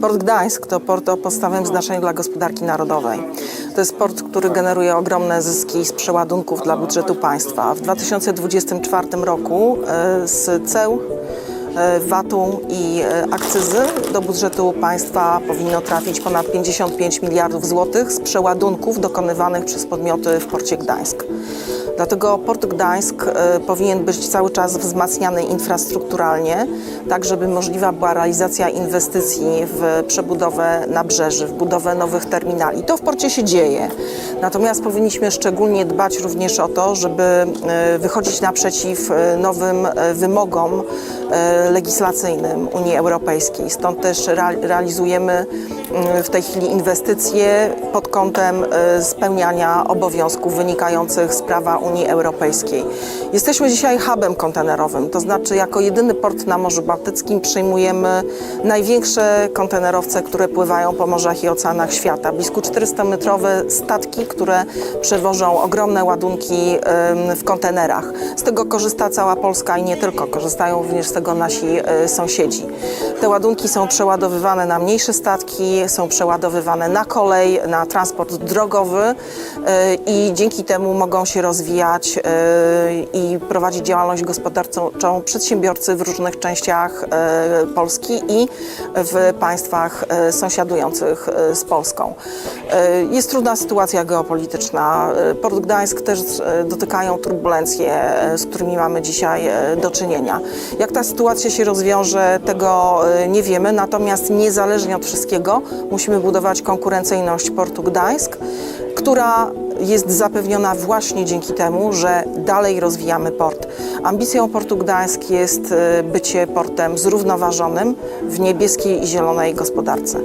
Port Gdańsk to port o podstawowym znaczeniu dla gospodarki narodowej. To jest port, który generuje ogromne zyski z przeładunków dla budżetu państwa. W 2024 roku e, z ceł VAT-u i e, akcyzy do budżetu państwa powinno trafić ponad 55 miliardów złotych z przeładunków dokonywanych przez podmioty w porcie Gdańsk. Dlatego Port Gdańsk e, powinien być cały czas wzmacniany infrastrukturalnie, tak żeby możliwa była realizacja inwestycji w przebudowę nabrzeży, w budowę nowych terminali. To w porcie się dzieje. Natomiast powinniśmy szczególnie dbać również o to, żeby e, wychodzić naprzeciw e, nowym e, wymogom e, legislacyjnym Unii Europejskiej. Stąd też rea- realizujemy w tej chwili inwestycje pod kątem e, spełniania obowiązków wynikających z prawa Unii Europejskiej. Jesteśmy dzisiaj hubem kontenerowym, to znaczy jako jedyny port na Morzu Bałtyckim przyjmujemy największe kontenerowce, które pływają po morzach i oceanach świata. Blisko 400-metrowe statki, które przewożą ogromne ładunki w kontenerach. Z tego korzysta cała Polska i nie tylko, korzystają również z tego nasi e, sąsiedzi. Te ładunki są przeładowywane na mniejsze statki, są przeładowywane na kolej, na transport drogowy e, i dzięki temu mogą się rozwijać e, i prowadzić działalność gospodarczą przedsiębiorcy w różnych częściach e, Polski i w państwach e, sąsiadujących e, z Polską. Jest trudna sytuacja geopolityczna. Port Gdańsk też dotykają turbulencje, z którymi mamy dzisiaj do czynienia. Jak ta sytuacja się rozwiąże, tego nie wiemy, natomiast niezależnie od wszystkiego musimy budować konkurencyjność Portu Gdańsk, która jest zapewniona właśnie dzięki temu, że dalej rozwijamy port. Ambicją Portu Gdańsk jest e, bycie portem zrównoważonym w niebieskiej i zielonej gospodarce.